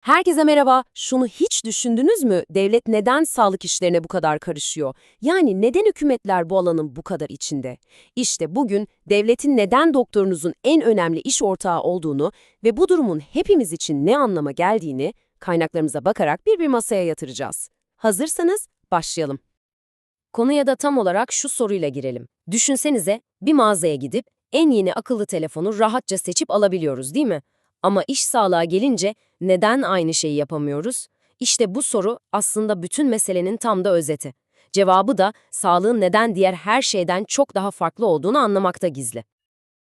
Herkese merhaba. Şunu hiç düşündünüz mü? Devlet neden sağlık işlerine bu kadar karışıyor? Yani neden hükümetler bu alanın bu kadar içinde? İşte bugün devletin neden doktorunuzun en önemli iş ortağı olduğunu ve bu durumun hepimiz için ne anlama geldiğini kaynaklarımıza bakarak bir bir masaya yatıracağız. Hazırsanız başlayalım. Konuya da tam olarak şu soruyla girelim. Düşünsenize bir mağazaya gidip en yeni akıllı telefonu rahatça seçip alabiliyoruz değil mi? Ama iş sağlığa gelince neden aynı şeyi yapamıyoruz? İşte bu soru aslında bütün meselenin tam da özeti. Cevabı da sağlığın neden diğer her şeyden çok daha farklı olduğunu anlamakta gizli.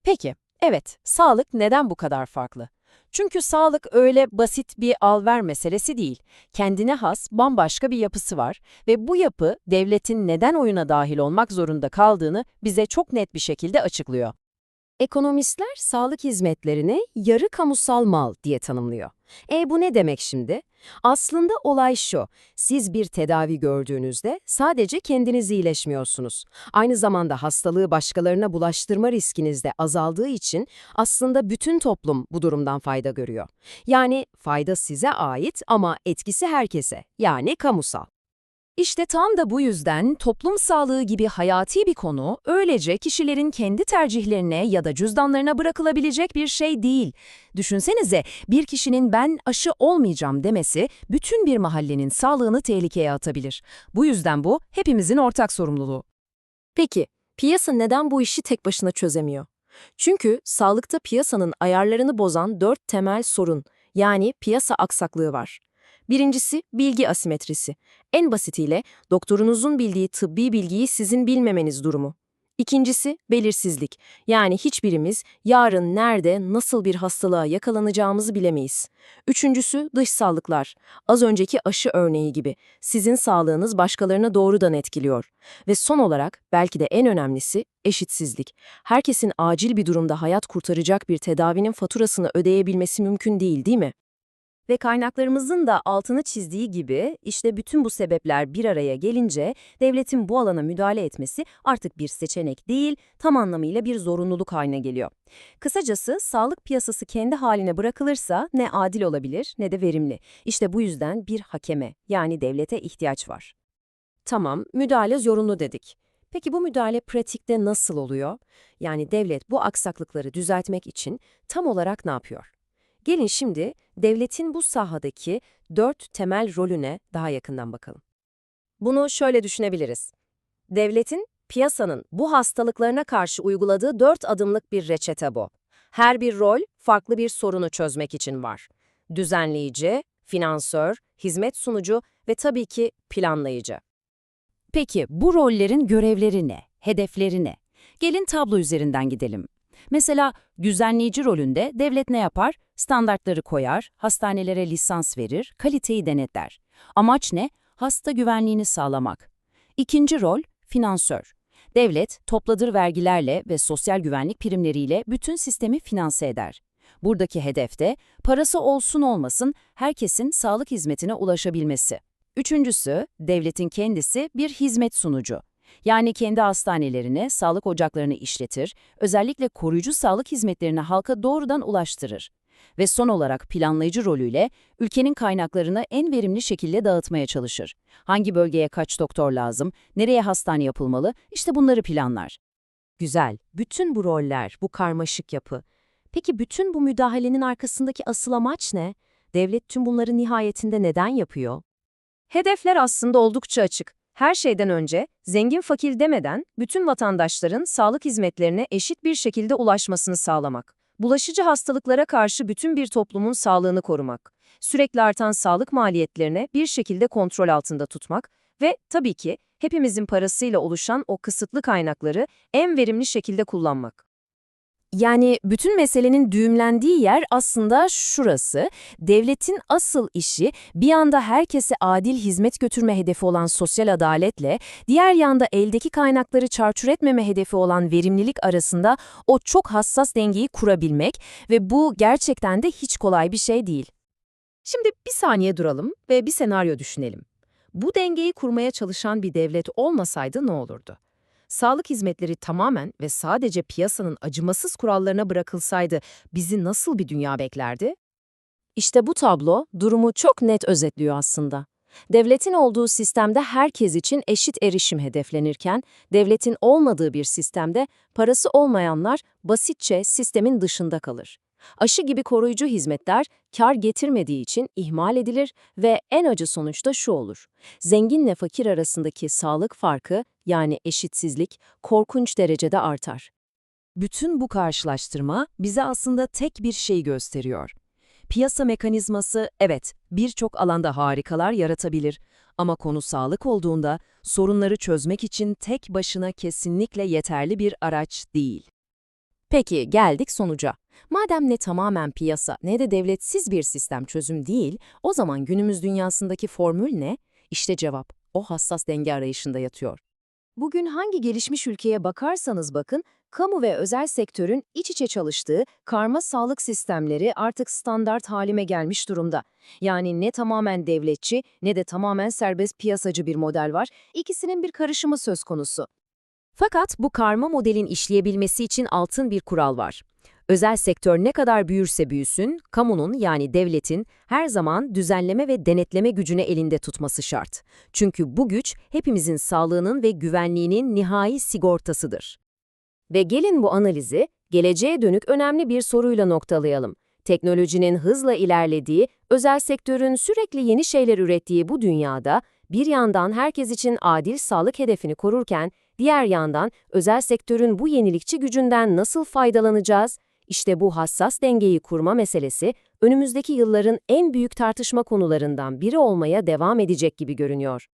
Peki, evet, sağlık neden bu kadar farklı? Çünkü sağlık öyle basit bir al-ver meselesi değil. Kendine has, bambaşka bir yapısı var ve bu yapı devletin neden oyuna dahil olmak zorunda kaldığını bize çok net bir şekilde açıklıyor. Ekonomistler sağlık hizmetlerini yarı kamusal mal diye tanımlıyor. E bu ne demek şimdi? Aslında olay şu, siz bir tedavi gördüğünüzde sadece kendiniz iyileşmiyorsunuz. Aynı zamanda hastalığı başkalarına bulaştırma riskiniz de azaldığı için aslında bütün toplum bu durumdan fayda görüyor. Yani fayda size ait ama etkisi herkese, yani kamusal. İşte tam da bu yüzden toplum sağlığı gibi hayati bir konu öylece kişilerin kendi tercihlerine ya da cüzdanlarına bırakılabilecek bir şey değil. Düşünsenize bir kişinin ben aşı olmayacağım demesi bütün bir mahallenin sağlığını tehlikeye atabilir. Bu yüzden bu hepimizin ortak sorumluluğu. Peki, piyasa neden bu işi tek başına çözemiyor? Çünkü sağlıkta piyasanın ayarlarını bozan dört temel sorun, yani piyasa aksaklığı var. Birincisi bilgi asimetrisi. En basitiyle doktorunuzun bildiği tıbbi bilgiyi sizin bilmemeniz durumu. İkincisi belirsizlik. Yani hiçbirimiz yarın nerede, nasıl bir hastalığa yakalanacağımızı bilemeyiz. Üçüncüsü dışsallıklar. Az önceki aşı örneği gibi. Sizin sağlığınız başkalarına doğrudan etkiliyor. Ve son olarak belki de en önemlisi eşitsizlik. Herkesin acil bir durumda hayat kurtaracak bir tedavinin faturasını ödeyebilmesi mümkün değil, değil mi? Ve kaynaklarımızın da altını çizdiği gibi işte bütün bu sebepler bir araya gelince devletin bu alana müdahale etmesi artık bir seçenek değil, tam anlamıyla bir zorunluluk haline geliyor. Kısacası sağlık piyasası kendi haline bırakılırsa ne adil olabilir ne de verimli. İşte bu yüzden bir hakeme yani devlete ihtiyaç var. Tamam, müdahale zorunlu dedik. Peki bu müdahale pratikte nasıl oluyor? Yani devlet bu aksaklıkları düzeltmek için tam olarak ne yapıyor? Gelin şimdi devletin bu sahadaki dört temel rolüne daha yakından bakalım. Bunu şöyle düşünebiliriz. Devletin, piyasanın bu hastalıklarına karşı uyguladığı dört adımlık bir reçete bu. Her bir rol farklı bir sorunu çözmek için var. Düzenleyici, finansör, hizmet sunucu ve tabii ki planlayıcı. Peki bu rollerin görevleri ne, hedefleri ne? Gelin tablo üzerinden gidelim. Mesela düzenleyici rolünde devlet ne yapar? Standartları koyar, hastanelere lisans verir, kaliteyi denetler. Amaç ne? Hasta güvenliğini sağlamak. İkinci rol, finansör. Devlet, topladığı vergilerle ve sosyal güvenlik primleriyle bütün sistemi finanse eder. Buradaki hedef de parası olsun olmasın herkesin sağlık hizmetine ulaşabilmesi. Üçüncüsü, devletin kendisi bir hizmet sunucu. Yani kendi hastanelerine, sağlık ocaklarını işletir, özellikle koruyucu sağlık hizmetlerini halka doğrudan ulaştırır. Ve son olarak planlayıcı rolüyle ülkenin kaynaklarını en verimli şekilde dağıtmaya çalışır. Hangi bölgeye kaç doktor lazım, nereye hastane yapılmalı, işte bunları planlar. Güzel, bütün bu roller, bu karmaşık yapı. Peki bütün bu müdahalenin arkasındaki asıl amaç ne? Devlet tüm bunları nihayetinde neden yapıyor? Hedefler aslında oldukça açık. Her şeyden önce, zengin fakir demeden bütün vatandaşların sağlık hizmetlerine eşit bir şekilde ulaşmasını sağlamak. Bulaşıcı hastalıklara karşı bütün bir toplumun sağlığını korumak. Sürekli artan sağlık maliyetlerine bir şekilde kontrol altında tutmak ve tabii ki hepimizin parasıyla oluşan o kısıtlı kaynakları en verimli şekilde kullanmak. Yani bütün meselenin düğümlendiği yer aslında şurası. Devletin asıl işi bir yanda herkese adil hizmet götürme hedefi olan sosyal adaletle, diğer yanda eldeki kaynakları çarçur etmeme hedefi olan verimlilik arasında o çok hassas dengeyi kurabilmek ve bu gerçekten de hiç kolay bir şey değil. Şimdi bir saniye duralım ve bir senaryo düşünelim. Bu dengeyi kurmaya çalışan bir devlet olmasaydı ne olurdu? Sağlık hizmetleri tamamen ve sadece piyasanın acımasız kurallarına bırakılsaydı bizi nasıl bir dünya beklerdi? İşte bu tablo durumu çok net özetliyor aslında. Devletin olduğu sistemde herkes için eşit erişim hedeflenirken, devletin olmadığı bir sistemde parası olmayanlar basitçe sistemin dışında kalır. Aşı gibi koruyucu hizmetler kar getirmediği için ihmal edilir ve en acı sonuçta şu olur. Zenginle fakir arasındaki sağlık farkı yani eşitsizlik korkunç derecede artar. Bütün bu karşılaştırma bize aslında tek bir şey gösteriyor. Piyasa mekanizması evet birçok alanda harikalar yaratabilir ama konu sağlık olduğunda sorunları çözmek için tek başına kesinlikle yeterli bir araç değil. Peki geldik sonuca. Madem ne tamamen piyasa ne de devletsiz bir sistem çözüm değil, o zaman günümüz dünyasındaki formül ne? İşte cevap, o hassas denge arayışında yatıyor. Bugün hangi gelişmiş ülkeye bakarsanız bakın, kamu ve özel sektörün iç içe çalıştığı karma sağlık sistemleri artık standart halime gelmiş durumda. Yani ne tamamen devletçi ne de tamamen serbest piyasacı bir model var, ikisinin bir karışımı söz konusu. Fakat bu karma modelin işleyebilmesi için altın bir kural var. Özel sektör ne kadar büyürse büyüsün, kamunun yani devletin her zaman düzenleme ve denetleme gücünü elinde tutması şart. Çünkü bu güç hepimizin sağlığının ve güvenliğinin nihai sigortasıdır. Ve gelin bu analizi geleceğe dönük önemli bir soruyla noktalayalım. Teknolojinin hızla ilerlediği, özel sektörün sürekli yeni şeyler ürettiği bu dünyada bir yandan herkes için adil sağlık hedefini korurken diğer yandan özel sektörün bu yenilikçi gücünden nasıl faydalanacağız? İşte bu hassas dengeyi kurma meselesi önümüzdeki yılların en büyük tartışma konularından biri olmaya devam edecek gibi görünüyor.